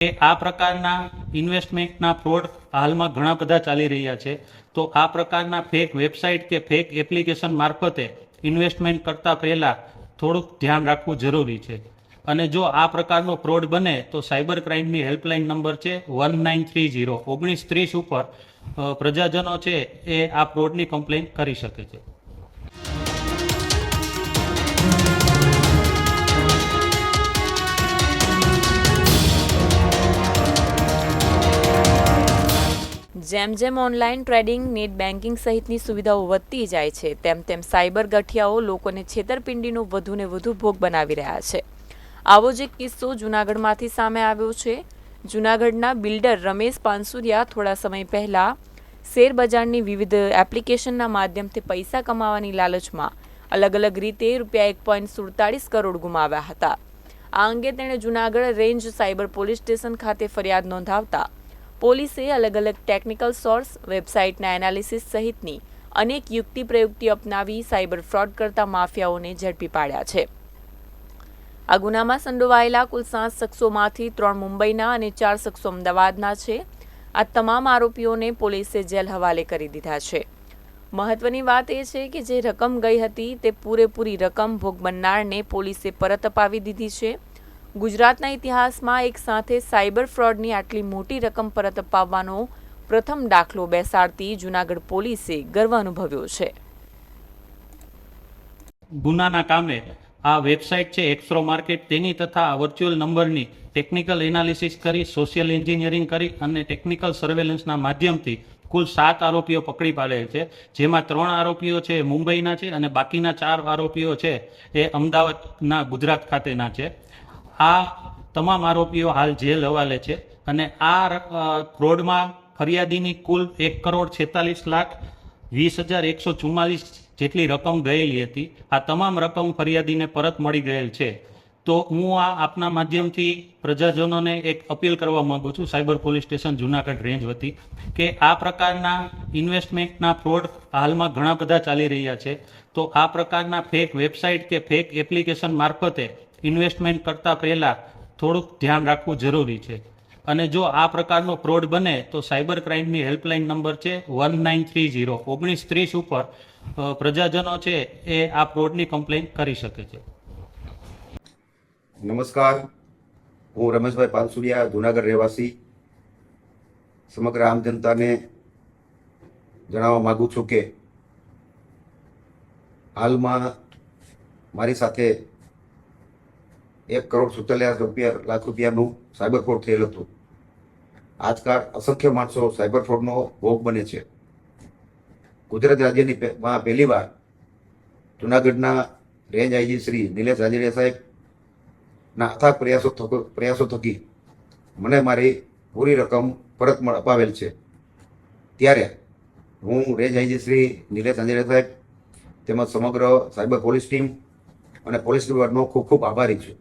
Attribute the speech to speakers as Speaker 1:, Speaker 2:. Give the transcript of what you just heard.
Speaker 1: કે આ પ્રકારના ઇન્વેસ્ટમેન્ટના ફ્રોડ હાલમાં ઘણા બધા ચાલી રહ્યા છે. તો આ પ્રકારના ફેક વેબસાઇટ કે ફેક એપ્લિકેશન મારફતે ઇન્વેસ્ટમેન્ટ કરતા પહેલા થોડુંક ધ્યાન રાખવું જરૂરી છે. અને જો આ પ્રકારનો ફ્રોડ બને, તો સાયબર ક્રાઇમની હેલ્પલાઇન નંબર છે વન નાઇન થ્રી જીરો ઓગણીસ ત્રીસ ઉપર પ્રજાજનો છે એ આ ફ્રોડની કમ્પ્લેન કરી શકે છે.
Speaker 2: જેમ જેમ ઓનલાઈન ટ્રેડિંગ, નેટ બેન્કિંગ સહિતની સુવિધાઓ વધતી જાય છે, તેમ તેમ સાયબર ગઠિયાઓ લોકોને છેતરપિંડીનો વધુને વધુ ભોગ બનાવી રહ્યા છે. આવો જ એક કિસ્સો જૂનાગઢમાંથી સામે આવ્યો છે. જૂનાગઢના બિલ્ડર રમેશ પાનસુરિયા થોડા સમય પહેલા શેરબજારની વિવિધ એપ્લિકેશનના માધ્યમથી પૈસા કમાવાની લાલચમાં અલગ અલગ રીતે રૂપિયા એક પોઈન્ટ સુડતાળીસ કરોડ ગુમાવ્યા હતા. આ અંગે તેણે Junagadh range cyber police station ખાતે ફરિયાદ નોંધાવતા પોલીસે અલગ અલગ ટેકનિકલ સોર્સ વેબસાઇટના એનાલિસિસ સહિતની અનેક યુક્તિ પ્રયુક્તિ અપનાવી સાયબર ફ્રોડ કરતા માફિયાઓને ઝડપી પાડ્યા છે. આ ગુનામાં સંડોવાયેલા કુલ સાત શખ્સોમાંથી ત્રણ મુંબઈના અને ચાર શખ્સો અમદાવાદના છે. આ તમામ આરોપીઓને પોલીસે જેલ હવાલે કરી દીધા છે. મહત્વની વાત એ છે કે જે રકમ ગઈ હતી તે પૂરેપૂરી રકમ ભોગ બનનારને પોલીસે પરત અપાવી દીધી છે. ગુજરાતના ઇતિહાસમાં એક સાથે સાયબર ફ્રોડની આટલી મોટી રકમ પરત અપાવવાનો પ્રથમ દાખલો બેસાડતી જૂનાગઢ પોલીસે ગર્વ અનુભવ્યો છે.
Speaker 1: ગુનાના કામે આ વેબસાઇટ છે એક્સરો માર્કેટ તેની તથા વર્ચ્યુઅલ નંબરની ટેકનિકલ એનાલિસિસ કરી સોશિયલ એન્જિનિયરિંગ કરી અને ટેકનિકલ સર્વેલન્સના માધ્યમથી કુલ સાત આરોપીઓ પકડી પાડેલ છે. જેમાં ત્રણ આરોપીઓ છે મુંબઈના છે અને બાકીના ચાર આરોપીઓ છે એ અમદાવાદના ગુજરાત ખાતેના છે. આ તમામ આરોપીઓ હાલ જેલ હવાલે છે અને આ ફ્રોડમાં ફરિયાદીની કુલ એક કરોડ છેતાલીસ લાખ વીસ હજાર એકસો ચુમ્માલીસ જેટલી રકમ ગયેલી હતી. આ તમામ રકમ ફરિયાદીને પરત મળી ગયેલ છે. તો હું આ આપના માધ્યમથી પ્રજાજનોને એક અપીલ કરવા માંગુ છું. Cyber police station Junagadh range વતી કે આ પ્રકારના ઇન્વેસ્ટમેન્ટના ફ્રોડ હાલમાં ઘણા બધા ચાલી રહ્યા છે. તો આ પ્રકારના ફેક વેબસાઇટ કે ફેક એપ્લિકેશન મારફતે ઇન્વેસ્ટમેન્ટ કરતાં પહેલાં થોડુંક ધ્યાન રાખવું જરૂરી છે. અને જો આ પ્રકારનો ફ્રોડ બને, તો સાયબર ક્રાઇમની હેલ્પલાઇન નંબર છે વન નાઇન થ્રી જીરો ઓગણીસ ત્રીસ ઉપર પ્રજાજનો છે એ આ ફ્રોડની કમ્પ્લેન કરી શકે છે.
Speaker 3: નમસ્કાર. હું રમેશભાઈ પાલસુડિયા, જુનાગઢ રહેવાસી. સમગ્ર આમ જનતાને જણાવવા માગું છું કે, હાલમાં મારી સાથે એક કરોડ સુડતાલીસ રૂપિયા લાખ રૂપિયાનું સાયબર ફ્રોડ થયેલ હતું. આજકાલ અસંખ્ય માણસો સાયબર ફ્રોડનો ભોગ બને છે. ગુજરાત રાજ્યની માં પહેલીવાર જુનાગઢના રેન્જ આઈજી શ્રી નિલેશ રાજડિયા સાહેબના અથાગ પ્રયાસો પ્રયાસો થકી મને મારી પૂરી રકમ પરત અપાવેલ છે. ત્યારે હું રેન્જ આઈજી શ્રી નિલેશ અંજલિયા સાહેબ તેમજ સમગ્ર સાયબર પોલીસ ટીમ અને પોલીસ વિભાગનો ખૂબ ખૂબ આભારી છું.